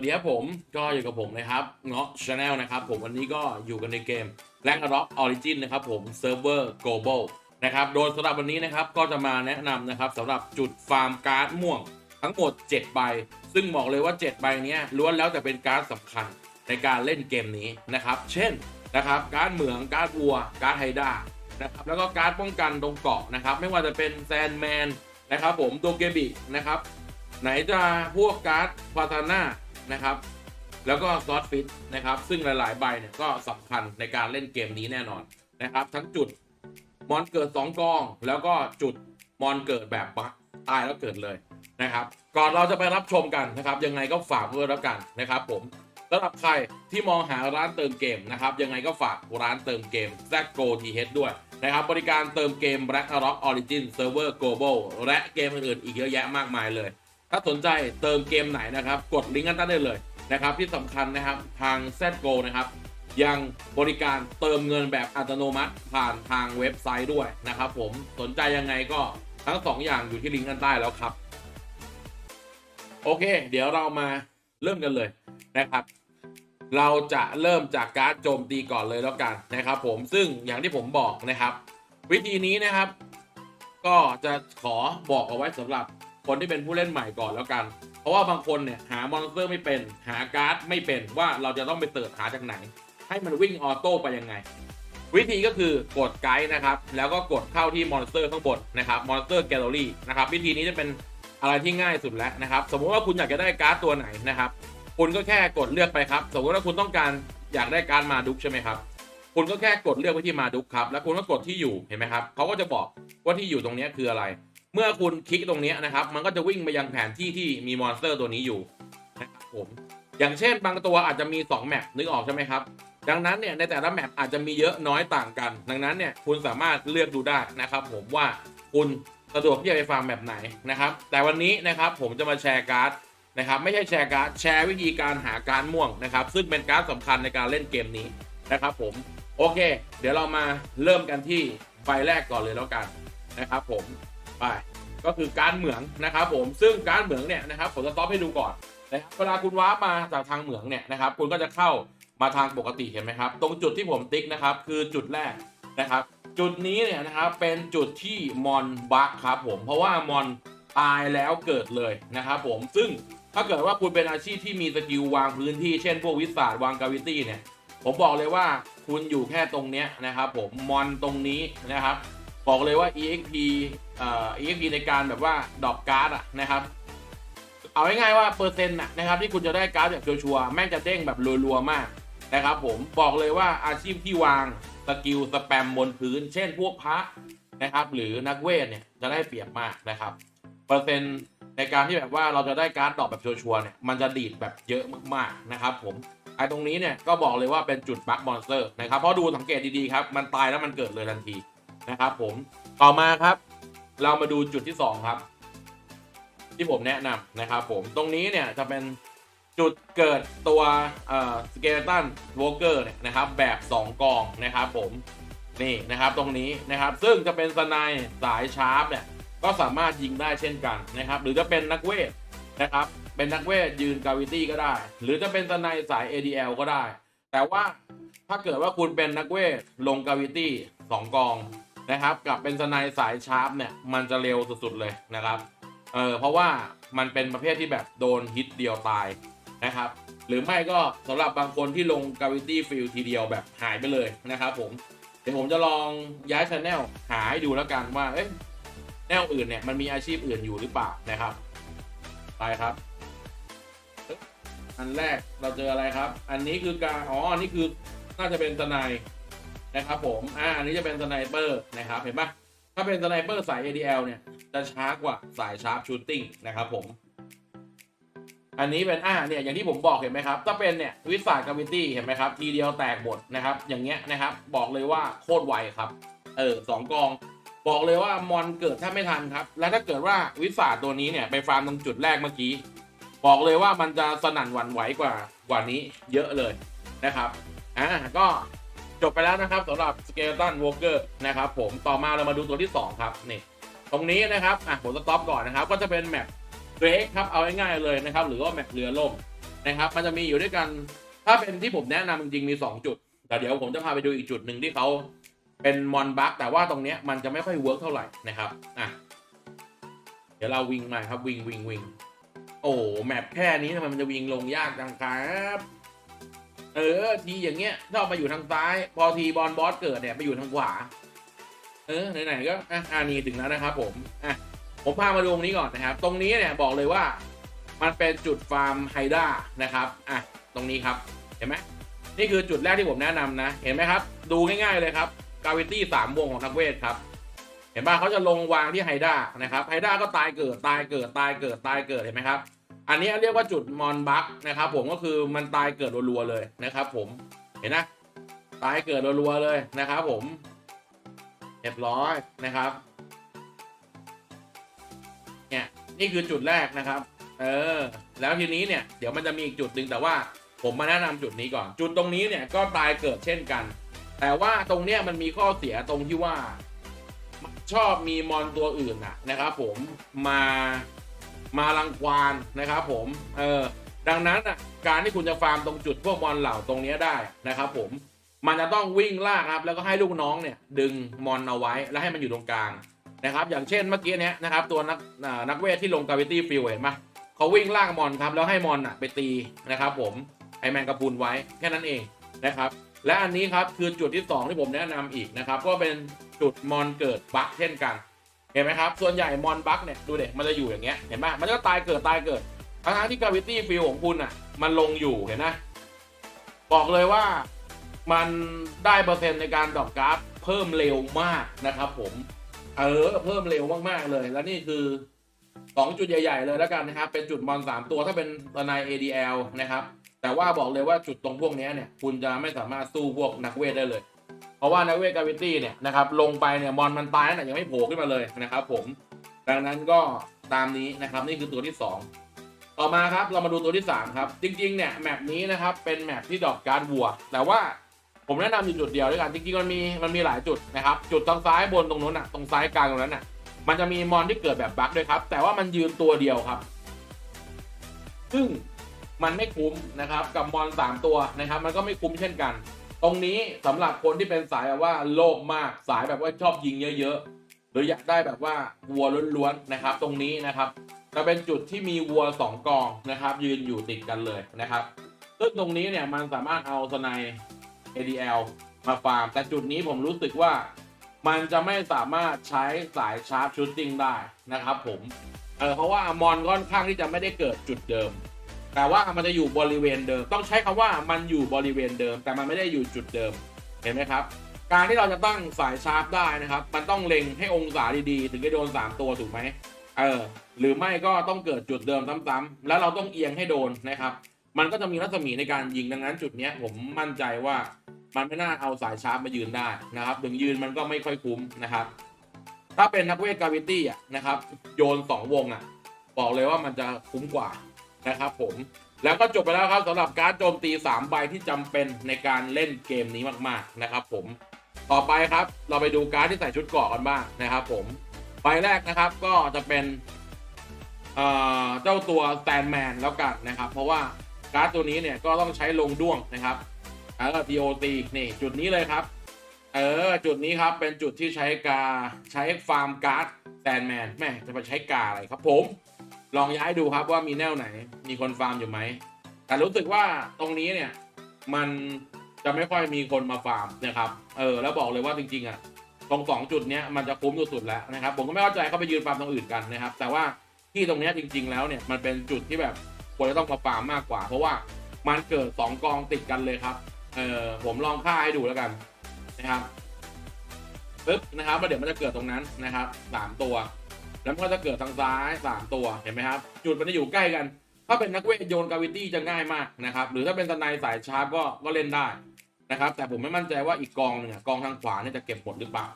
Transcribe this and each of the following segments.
สวัสดีครับผมก็อยู่กับผมนะครับเงาะชาแนลนะครับผมวันนี้ก็อยู่กันในเกม r a n k r o c k Origin นะครับผมเซิร์ฟเวอร์ global นะครับโดยสำหรับวันนี้นะครับก็จะมาแนะนำนะครับสำหรับจุดฟาร์มการ์ดม่วงทั้งหมด 7 ใบ ซึ่งบอกเลยว่า 7 ใบนี้ล้วนแล้วแต่เป็นการ์ดสำคัญในการเล่นเกมนี้นะครับ เช่นนะครับการ์ดเหมืองการ์ดวัวการ์ดไฮด้านะครับแล้วก็การ์ดป้องกันตรงเกาะนะครับไม่ว่าจะเป็นแซนแมนนะครับผมโดเกบินะครับไหนจะพวกการ์ดฟาตาน่า นะครับ แล้วก็ซอสฟิตนะครับ ซึ่งหลาย ๆ ใบเนี่ยก็สำคัญในการเล่นเกมนี้แน่นอนนะครับ ทั้งจุดมอนเกิด 2 กอง แล้วก็จุดมอนเกิดแบบบักตายแล้วเกิดเลยนะครับ ก่อนเราจะไปรับชมกันนะครับ ยังไงก็ฝากด้วยแล้วกันนะครับผมสำหรับใครที่มองหาร้านเติมเกมนะครับยังไงก็ฝากร้านเติมเกม z g o t h ด้วยนะครับบริการเติมเกม Black Rock Origin Server Global และเกมอื่นๆอีกเยอะแยะมากมายเลย ถ้าสนใจเติมเกมไหนนะครับ กดลิงก์กันใต้ได้เลยนะครับ ที่สำคัญนะครับทาง z g o นะครับ ยังบริการเติมเงินแบบอัตโนมัติผ่านทางเว็บไซต์ด้วยนะครับผมสนใจยังไงก็ทั้งสองอย่างอยู่ที่ลิงก์กันใต้แล้วครับ โอเค เดี๋ยวเรามาเริ่มกันเลยนะครับ เราจะเริ่มจากการโจมตีก่อนเลยแล้วกันนะครับ ผมซึ่งอย่างที่ผมบอกนะครับ วิธีนี้นะครับ ก็จะขอบอกเอาไว้สำหรับ คนที่เป็นผู้เล่นใหม่ก่อนแล้วกัน เพราะว่าบางคนเนี่ยหามอนสเตอร์ไม่เป็น หาการ์ดไม่เป็นว่าเราจะต้องไปเติร์ดหาจากไหน ให้มันวิ่งออโต้ไปยังไง วิธีก็คือกดไกด์นะครับ แล้วก็กดเข้าที่มอนสเตอร์ข้างบนนะครับมอนสเตอร์แกลเลอรี่นะครับวิธีนี้จะเป็นอะไรที่ง่ายสุดแล้วนะครับ สมมุติว่าคุณอยากจะได้การ์ดตัวไหนนะครับ คุณก็แค่กดเลือกไปครับ สมมติว่าคุณต้องการอยากได้การ์ดมาดุกใช่ไหมครับคุณก็แค่กดเลือกไปที่มาดุกครับ แล้วคุณก็กดที่อยู่เห็นไหมครับเขาก็จะบอกว่าที่อยู่ตรงนี้คืออะไร เมื่อคุณคลิกตรงนี้นะครับ มันก็จะวิ่งไปยังแผนที่ที่มีมอนสเตอร์ตัวนี้อยู่นะครับผมอย่างเช่นบางตัวอาจจะมี 2 แมปนึกออกใช่ไหมครับ ดังนั้นเนี่ยในแต่ละแมปอาจจะมีเยอะน้อยต่างกัน ดังนั้นเนี่ยคุณสามารถเลือกดูได้นะครับผมว่าคุณสะดวกที่จะไปฟาร์มแบบไหนนะครับ แต่วันนี้นะครับผมจะมาแชร์การ์ดนะครับไม่ใช่แชร์การ์ดแชร์วิธีการหาการ์ดม่วงนะครับ ซึ่งเป็นการ์ดสำคัญในการเล่นเกมนี้นะครับผมโอเค เดี๋ยวเรามาเริ่มกันที่ใบแรกก่อนเลยแล้วกันนะครับผม ไป ก็คือการเหมืองนะครับผมซึ่งการเหมืองเนี่ยนะครับผมจะต็อปให้ดูก่อนนะครับเวลาคุณว้ามาจากทางเหมืองเนี่ยนะครับคุณก็จะเข้ามาทางปกติเห็นไหมครับ ตรงจุดที่ผมติ๊กนะครับคือจุดแรกนะครับจุดนี้เนี่ยนะครับเป็นจุดที่มอนบักครับผมเพราะว่ามอนตายแล้วเกิดเลยนะครับผมซึ่งถ้าเกิดว่าคุณเป็นอาชีพที่มีสกิลวางพื้นที่เช่นพวกวิสาดวางกาวิตี้เนี่ยผมบอกเลยว่าคุณอยู่แค่ตรงเนี้ยนะครับผมมอนตรงนี้นะครับ บอกเลยว่า exp เอ่อ exp ในการแบบว่าดรอปการ์ดอะนะครับเอาง่ายๆว่าเปอร์เซ็นต์นะครับที่คุณจะได้การ์ดแบบชัวร์ๆแม่งจะเด้งแบบรัวๆมากนะครับผมบอกเลยว่าอาชีพที่วางสกิลสแปมบนพื้น เช่นพวกพระนะครับ หรือนักเวทเนี่ยจะได้เปรียบมากนะครับเปอร์เซ็นต์ในการที่แบบว่าเราจะได้การ์ดดรอปแบบชัวร์ๆเนี่ยมันจะดีดแบบเยอะมากๆนะครับ ผมไอ้ตรงนี้เนี่ยก็บอกเลยว่าเป็นจุดบัคมอนสเตอร์นะครับเพราะดูสังเกตดีๆครับมันตายแล้วมันเกิดเลยทันทีนะครับ ผมต่อมาครับ เรามาดูจุดที่ 2 ครับ ที่ผมแนะนำนะครับผมตรงนี้เนี่ยจะเป็นจุดเกิดตัวเอ่อสเกลตันวอลเกอร์เนี่ยนะครับแบบ 2 กองนะครับผมนี่นะครับตรงนี้นะครับซึ่งจะเป็นสไนด์สายชาร์ปเนี่ยก็สามารถยิงได้เช่นกันนะครับ หรือจะเป็นนักเวทนะครับ เป็นนักเวทยืนกาวิตี้ก็ได้ หรือจะเป็นตนายสาย ADL ก็ได้ แต่ว่าถ้าเกิดว่าคุณเป็นนักเวทลงกาวิตี้สองกอง นะครับกับเป็นตนายสายชาร์ปเนี่ยมันจะเร็วสุดๆเลยนะครับเออเพราะว่ามันเป็นประเภทที่แบบโดนฮิตเดียวตายนะครับ หรือไม่ก็สำหรับบางคนที่ลงกาวิตี้ฟิลทีเดียวแบบหายไปเลยนะครับผม เดี๋ยวผมจะลองย้ายชแนลหาให้ดูแล้วกันว่าเอ๊ะแนวอื่นเนี่ยมันมีอาชีพอื่นอยู่หรือเปล่านะครับ ไปครับ อันแรกเราเจออะไรครับ อันนี้คือการอ๋ออันนี้คือน่าจะเป็นสนด์ นะครับผมอ่าอันนี้จะเป็นสไนเปอร์นะครับเห็นปะถ้าเป็นสไนเปอร์สาย ADL เนี่ยจะช้ากว่าสายชาร์ปชูตติ้งนะครับผม อันนี้เป็นอ่าเนี่ยอย่างที่ผมบอกเห็นไหมครับ ถ้าเป็นเนี่ยวิสาดกาวิตี้เห็นไหมครับ ทีเดียวแตกหมดนะครับ อย่างเงี้ยนะครับ บอกเลยว่าโคตรไวครับ เออสองกอง บอกเลยว่ามอนเกิดแทบไม่ทันครับ แล้วถ้าเกิดว่าวิสาดตัวนี้เนี่ยไปฟาร์มตรงจุดแรกเมื่อกี้บอกเลยว่ามันจะสนั่นหวั่นไหวกว่ากว่านี้เยอะเลยนะครับอ่าก็ จบไปแล้วนะครับสำหรับ Skeleton Walker นะครับผมต่อมาเรามาดูตัวที่ 2 ครับนี่ตรงนี้นะครับอะผมสต็อปก่อนนะครับ ก็จะเป็นแมปเ a รกครับเอาง่ายๆเลยนะครับ หรือว่าแมปเรือล่มนะครับ มันจะมีอยู่ด้วยกันถ้าเป็นที่ผมแนะนำจริงๆมี 2 จุดแต่เดี๋ยวผมจะพาไปดูอีกจุดหนึ่งที่เขาเป็นมอนบัคแต่ว่าตรงเนี้ยมันจะไม่ค่อยเวิร์กเท่าไหร่นะครับอะเดี๋ยวเราวิ่งมาครับวิ่งวิ่งวิ่งโอ้แมปแค่นี้ทำไมมันจะวิ่งลงยากจังครับ ออทีอย่างเงี้ยชอบมาอยู่ทางซ้ายพอทีบอลบอสเกิดเนี่ยไปอยู่ทางขวา เออไหนๆก็อะอันนี้ถึงแล้วนะครับผมอะผมพามาดูตรงนี้ก่อนนะครับ ตรงนี้เนี่ยบอกเลยว่า มันเป็นจุดฟาร์มไฮด้านะครับอะตรงนี้ครับเห็นไหมนี่คือจุดแรกที่ผมแนะนำนะ เห็นไหมครับ ดูง่ายๆเลยครับกาวิตี้สามวงของนักเวทครับ เห็นป่ะเขาจะลงวางที่ไฮด้านะครับไฮด้าก็ตายเกิดตายเกิดตายเกิดตายเกิดเห็นไหมครับ อันนี้เรียกว่าจุดมอนบัคนะครับผมก็คือมันตายเกิดรัวๆเลยนะครับ ผมเห็นนะตายเกิดรัวๆเลยนะครับผมเรียบร้อยนะครับเนี่ยนี่คือจุดแรกนะครับ เออ แล้วทีนี้เนี่ยเดี๋ยวมันจะมีอีกจุดหนึ่งแต่ว่าผมมาแนะนำจุดนี้ก่อน จุดตรงนี้เนี่ยก็ตายเกิดเช่นกัน แต่ว่าตรงเนี้ยมันมีข้อเสียตรงที่ว่าชอบมีมอนตัวอื่นนะนะครับ ผมมา มารังควานนะครับผมเออดังนั้นอะการที่คุณจะฟาร์มตรงจุดพวกมอนเหล่าตรงนี้ได้นะครับผมมันจะต้องวิ่งลากครับแล้วก็ให้ลูกน้องเนี่ยดึงมอนเอาไว้แล้วให้มันอยู่ตรงกลางนะครับอย่างเช่นเมื่อกี้เนี้ยนะครับตัวนักนักเวทที่ลงกาวิตี้ฟิลเห็นไหมเขาวิ่งลากมอนครับแล้วให้มอนอะไปตีนะครับผมไอแมงกะพุนไว้แค่นั้นเองนะครับและอันนี้ครับคือจุดที่ 2 ที่ผมแนะนำอีกนะครับก็เป็นจุดมอนเกิดบั๊กเช่นกัน เห็นไหมครับ ส่วนใหญ่มอนบั๊กเนี่ยดูเด็กมันจะอยู่อย่างเงี้ยเห็นไหมมันก็ตายเกิดตายเกิดทั้งๆที่กาวิตี้ฟิลของคุณอะ มันลงอยู่เห็นไหมบอกเลยว่ามันได้เปอร์เซ็นต์ในการดรอปกราฟเพิ่มเร็วมากนะครับ ผมเออเพิ่มเร็วมากๆเลย แล้วนี่คือสองจุดใหญ่ ๆ เลยแล้วกันนะครับ เป็นจุดมอนสามตัวถ้าเป็นตนาย ADL นะครับ แต่ว่าบอกเลยว่าจุดตรงพวกนี้เนี่ย คุณจะไม่สามารถสู้พวกนักเวทได้เลย เพราะว่านักเวทกาวิตี้เนี่ยนะครับลงไปเนี่ยมอนมันตายน่ะยังไม่โผล่ขึ้นมาเลยนะครับผมดังนั้นก็ตามนี้นะครับนี่คือตัวที่ 2 ต่อมาครับเรามาดูตัวที่ 3 ครับ จริงๆเนี่ยแมปนี้นะครับเป็นแมปที่ดอปการ์ดวัว แต่ว่าผมแนะนำอยู่จุดเดียวด้วยกันจริงๆมันมีมันมีหลายจุดนะครับจุดทางซ้ายบนตรงนู้นอะตรงซ้ายกลางตรงนั้นอะมันจะมีมอนที่เกิดแบบบั๊กด้วยครับ แต่ว่ามันยืนตัวเดียวครับ ซึ่งมันไม่คุ้มนะครับกับมอนสามตัวนะครับ มันก็ไม่คุ้มเช่นกัน ตรงนี้สำหรับคนที่เป็นสายแบบว่าโลภมากสายแบบว่าชอบยิงเยอะๆ หรืออยากได้แบบว่าวัวล้วนๆนะครับ ตรงนี้นะครับจะเป็นจุดที่มีวัวสองกองนะครับ ยืนอยู่ติดกันเลยนะครับซึ่งตรงนี้เนี่ยมันสามารถเอาสไน ADL มาฟาร์ม แต่จุดนี้ผมรู้สึกว่ามันจะไม่สามารถใช้สายชาร์ปชูตติ้งได้นะครับผมเออเพราะว่ามอนค่อนข้างที่จะไม่ได้เกิดจุดเดิม แต่ว่ามันจะอยู่บริเวณเดิม ต้องใช้คำว่ามันอยู่บริเวณเดิม แต่มันไม่ได้อยู่จุดเดิม เห็นไหมครับ การที่เราจะตั้งสายชาร์ปได้นะครับ มันต้องเล็งให้องศาดีๆ ถึงจะโดน 3 ตัวถูกไหมเออ หรือไม่ก็ต้องเกิดจุดเดิมซ้ำๆแล้วเราต้องเอียงให้โดนนะครับ มันก็จะมีรัศมีในการยิงดังนั้นจุดนี้ผมมั่นใจว่ามันไม่น่าเอาสายชาร์ปมายืนได้นะครับ ถึงยืนมันก็ไม่ค่อยคุ้มนะครับ ถ้าเป็นนักเวทกาวิตี้อะนะครับ โยน 2 วงอะ บอกเลยว่ามันจะคุ้มกว่า นะครับผมแล้วก็จบไปแล้วครับสำหรับการโจมตี 3 ใบที่จำเป็นในการเล่นเกมนี้มากๆนะครับผมต่อไปครับเราไปดูการดที่ใส่ชุดเกราะกันบ้างนะครับผมใบแรกนะครับก็จะเป็นเจ้าตัวแ a นแมนแล้วกันนะครับ เพราะว่าการ์ดตัวนี้เนี่ยก็ต้องใช้ลงด้วงนะครับแล้วก็ TOT นี่จุดนี้เลยครับ เออจุดนี้ครับเป็นจุดที่ใช้กาใช้ฟาร์มการ์ดแ a นแมนแม่จะไปใช้กาอะไรครับผม ลองย้ายดูครับว่ามีแนวไหน มีคนฟาร์มอยู่ไหม แต่รู้สึกว่าตรงนี้เนี่ยมันจะไม่ค่อยมีคนมาฟาร์มนะครับ เออ แล้วบอกเลยว่าจริงๆอะตรงสองจุดเนี้ยมันจะคุ้มสุดๆแล้วนะครับ ผมก็ไม่เข้าใจเขาไปยืนฟาร์มตรงอื่นกันนะครับ แต่ว่าที่ตรงเนี้ยจริง ๆ แล้วเนี่ยมันเป็นจุดที่แบบควรจะต้องมาฟาร์มมากกว่า เพราะว่ามันเกิดสองกองติดกันเลยครับ เออผมลองค่าให้ดูแล้วกันนะครับปึ๊บนะครับแล้วเดี๋ยวมันจะเกิดตรงนั้นนะครับสามตัว แล้วมันก็จะเกิดทางซ้ายสามตัวเห็นไหมครับ จุดมันจะอยู่ใกล้กัน ถ้าเป็นนักเวทโยนกาวิตี้จะง่ายมากนะครับ หรือถ้าเป็นสไนสายชาร์ปก็ก็เล่นได้นะครับ แต่ผมไม่มั่นใจว่าอีกกองหนึ่งกองทางขวาเนี่ยจะเก็บหมดหรือเปล่า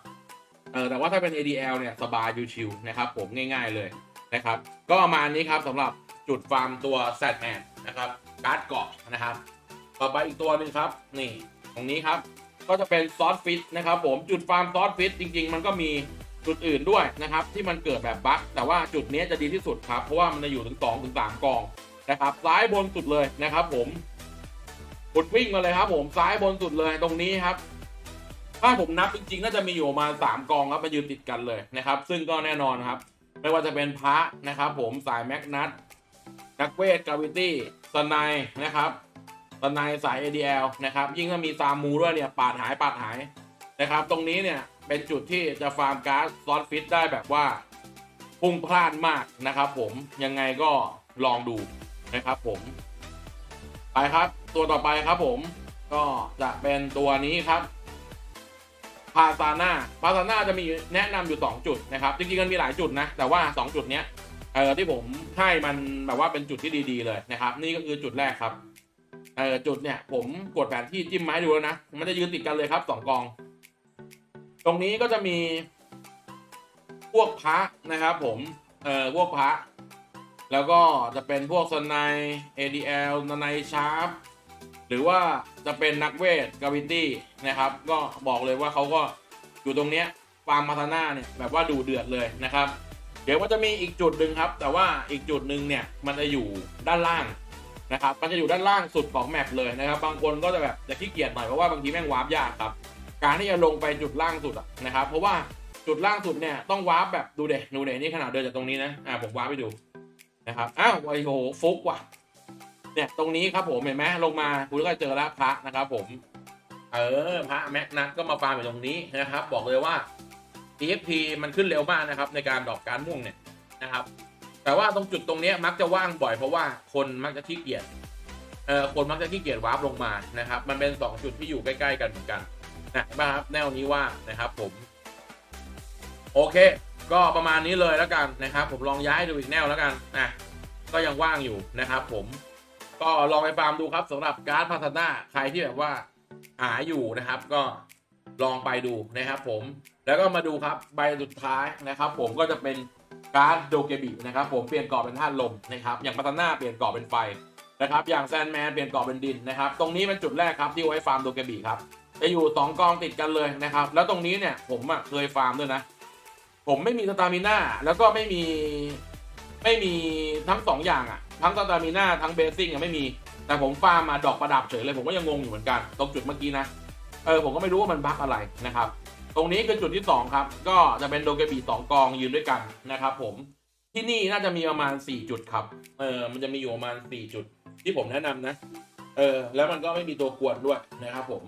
เออแต่ว่าถ้าเป็น ADL เนี่ยสบายชิวๆนะครับ ผมง่ายๆเลยนะครับ ก็ประมาณนี้ครับสำหรับจุดฟาร์มตัวแซดแมนนะครับการ์ดเกาะนะครับ ต่อไปอีกตัวหนึ่งครับ นี่ตรงนี้ครับ ก็จะเป็นซอสฟิตนะครับ ผมจุดฟาร์มซอสฟิตจริง ๆ มันก็มี จุดอื่นด้วยนะครับ ที่มันเกิดแบบบั๊กแต่ว่าจุดนี้จะดีที่สุดครับ เพราะว่ามันจะอยู่ถึง2ถึง3กองนะครับ ซ้ายบนสุดเลยนะครับผมกดวิ่งมาเลยครับ ผมซ้ายบนสุดเลยตรงนี้ครับ ถ้าผมนับจริงๆ น่าจะมีอยู่ประมาณสามกองครับมายืนติดกันเลยนะครับ ซึ่งก็แน่นอนครับ ไม่ว่าจะเป็นพระนะครับ ผมสายแมกนัตนักเวทกาวิตี้สไนนะครับสไนสาย ADL นะครับ ยิ่งถ้ามีซามูด้วยเนี่ยปาดหายปาดหายนะครับ ตรงนี้เนี่ย เป็นจุดที่จะฟาร์มการ์ดซอสฟิตได้แบบว่าพุ่งพลาดมากนะครับผมยังไงก็ลองดูนะครับผม ไปครับตัวต่อไปครับผมก็จะเป็นตัวนี้ครับพาซาน่าพาซาน่าจะมีแนะนำอยู่ 2 จุดนะครับ จริงๆมันมีหลายจุดนะ แต่ว่า 2 จุดเนี้ยเออที่ผมให้มันแบบว่าเป็นจุดที่ดีๆเลยนะครับ นี่ก็คือจุดแรกครับเออจุดเนี่ยผมกดแผนที่จิ้มไม้ดูแล้วนะ มันจะยืนติดกันเลยครับสองกอง ตรงนี้ก็จะมีพวกพระนะครับผม เออพวกพระ แล้วก็จะเป็นพวกสไน ADL สไนชาร์ปหรือว่าจะเป็นนักเวทกาวินตี้นะครับ ก็บอกเลยว่าเขาก็อยู่ตรงเนี้ยฟาร์มมาธนาเนี่ยแบบว่าดูเดือดเลยนะครับ เดี๋ยวมันจะมีอีกจุดหนึ่งครับ แต่ว่าอีกจุดหนึ่งเนี่ยมันจะอยู่ด้านล่างนะครับ มันจะอยู่ด้านล่างสุดของแมปเลยนะครับ บางคนก็จะแบบจะขี้เกียจหน่อยเพราะว่าบางทีแม่งวาร์ปยากครับ การที่จะลงไปจุดล่างสุดนะครับ เพราะว่าจุดล่างสุดเนี่ยต้องวาร์ปแบบดูเด็ดูเด็นี่ขนาดเดินจากตรงนี้นะอ่าผมวาร์ปไปดูนะครับอ้าวโอ้โหฟุกว่ะเนี่ยตรงนี้ครับผมเห็นไหมลงมาคุณก็เจอแล้วพระนะครับผม เออพระแม็กนัทก็มาฟาร์มอยู่ตรงนี้นะครับ บอกเลยว่า EXP มันขึ้นเร็วมากนะครับ ในการดอกการม่วงเนี่ยนะครับ แต่ว่าตรงจุดตรงนี้มักจะว่างบ่อยเพราะว่าคนมักจะขี้เกียจเออคนมักจะขี้เกียจวาร์ปลงมานะครับ มันเป็น 2 จุดที่อยู่ใกล้ ๆ กันเหมือนกัน นะเห็นะครับแนวนี้ว่านะครับผม โอเค ก็ประมาณนี้เลยแล้วกันนะครับ ผมลองย้ายดูอีกแนวแล้วกันนะก็ยังว่างอยู่นะครับ ผมก็ลองไปฟาร์มดูครับสำหรับการ์ดพัฒนาใครที่แบบว่าหาอยู่นะครับ ก็ลองไปดูนะครับ ผมแล้วก็มาดูครับใบสุดท้ายนะครับ ผมก็จะเป็นการ์ดโดเกบินะครับผมเปลี่ยนกรอบเป็นธาตุลมนะครับอย่างพัฒนาเปลี่ยนกรอบเป็นไฟนะครับอย่างแซนแมนเปลี่ยนกรอบเป็นดินนะครับ ตรงนี้เป็นจุดแรกครับที่ไว้ฟาร์มโดเกบิครับ จะอยู่สองกองติดกันเลยนะครับ แล้วตรงนี้เนี่ยผมอะเคยฟาร์มด้วยนะ ผมไม่มีสตามิน่าแล้วก็ไม่มีไม่มีทั้งสองอย่างอะทั้งสตามิน่าทั้งเบสซิ่งยังไม่มี แต่ผมฟาร์มมาดอกประดับเฉยเลย ผมก็ยังงงอยู่เหมือนกันตรงจุดเมื่อกี้นะเออผมก็ไม่รู้ว่ามันบั๊กอะไรนะครับ ตรงนี้คือจุดที่ 2 ครับ ก็จะเป็นโดเกบีสองกองยืนด้วยกันนะครับผมที่นี่น่าจะมีประมาณ 4 จุดครับ เออ มันจะมีอยู่ประมาณ 4 จุดที่ผมแนะนำนะ เออ แล้วมันก็ไม่มีตัวกวนด้วยนะครับผม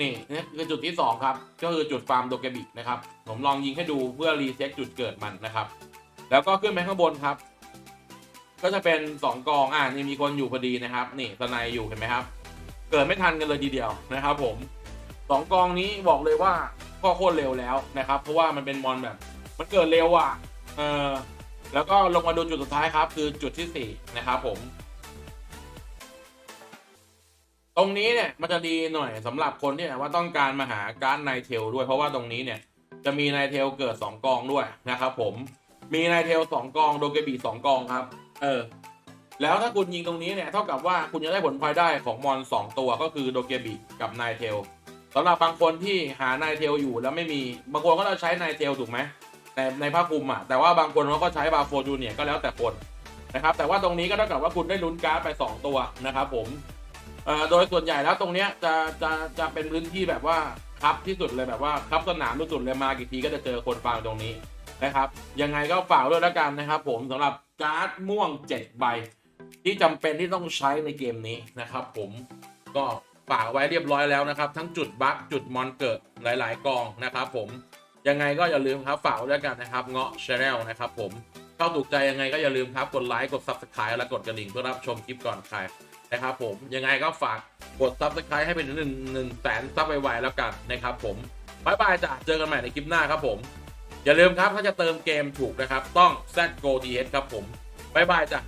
นี่นี่คือจุดที่ 2 ครับ ก็คือจุดฟาร์มโดเกบินะครับ ผมลองยิงให้ดูเพื่อรีเซ็ตจุดเกิดมันนะครับ แล้วก็ขึ้นไปข้างบนครับ ก็จะเป็น 2 กองอ่านี่มีคนอยู่พอดีนะครับ นี่สไนอยู่เห็นไหมครับ เกิดไม่ทันกันเลยทีเดียวนะครับ ผมสองกองนี้บอกเลยว่าก็โคตรเร็วแล้วนะครับ เพราะว่ามันเป็นมอนแบบ มันเกิดเร็วอะเออแล้วก็ลงมาดูจุดสุดท้ายครับ คือจุดที่สี่นะครับผม ตรงนี้เนี่ยมันจะดีหน่อยสำหรับคนที่ว่าต้องการมาหาการ์ดไนเทลด้วยเพราะว่าตรงนี้เนี่ยจะมีไนเทลเกิด 2 กองด้วยนะครับผมมีไนเทล2กองโดเกบี2กองครับ เออ แล้วถ้าคุณยิงตรงนี้เนี่ยเท่ากับว่าคุณจะได้ผลพลอยได้ของมอน2ตัวก็คือโดเกบีกับไนเทลสำหรับบางคนที่หาไนเทลอยู่แล้วไม่มีบางคนก็จะใช้ไนเทลถูกไหมในในภาคภูมิอะแต่ว่าบางคนเขาก็ใช้บาโฟจูเนียก็แล้วแต่คนนะครับแต่ว่าตรงนี้ก็เท่ากับว่าคุณได้ลุ้นการ์ดไป 2 ตัวนะครับผม เอ่อโดยส่วนใหญ่แล้วตรงเนี้ยจะจะจะเป็นพื้นที่แบบว่าคับที่สุดเลยแบบว่าคับสนามที่สุดเลยมากี่ทีก็จะเจอคนฟาร์มตรงนี้นะครับยังไงก็ฝากด้วยแล้วกันนะครับ ผมสำหรับการ์ดม่วง7ใบที่จำเป็นที่ต้องใช้ในเกมนี้นะครับ ผมก็ฝากไว้เรียบร้อยแล้วนะครับ ทั้งจุดบัคจุดมอนเกิดหลาย ๆ กองนะครับ ผมยังไงก็อย่าลืมครับฝากด้วยกันนะครับเงาะชาแนลนะครับ ผมเข้าถูกใจยังไงก็อย่าลืมครับกดไลค์กด subscribe และกดกระดิ่งเพื่อรับชมคลิปก่อนใคร นะครับผมยังไงก็ฝากกด subscribe ให้เป็นหนึ่งหนึ่งแสนซับไวๆแล้วกันนะครับผมบายบายจ้ะเจอกันใหม่ในคลิปหน้าครับผม อย่าลืมครับถ้าจะเติมเกมถูกนะครับ ต้อง ZGO d h ครับผมบายบายจ้ะ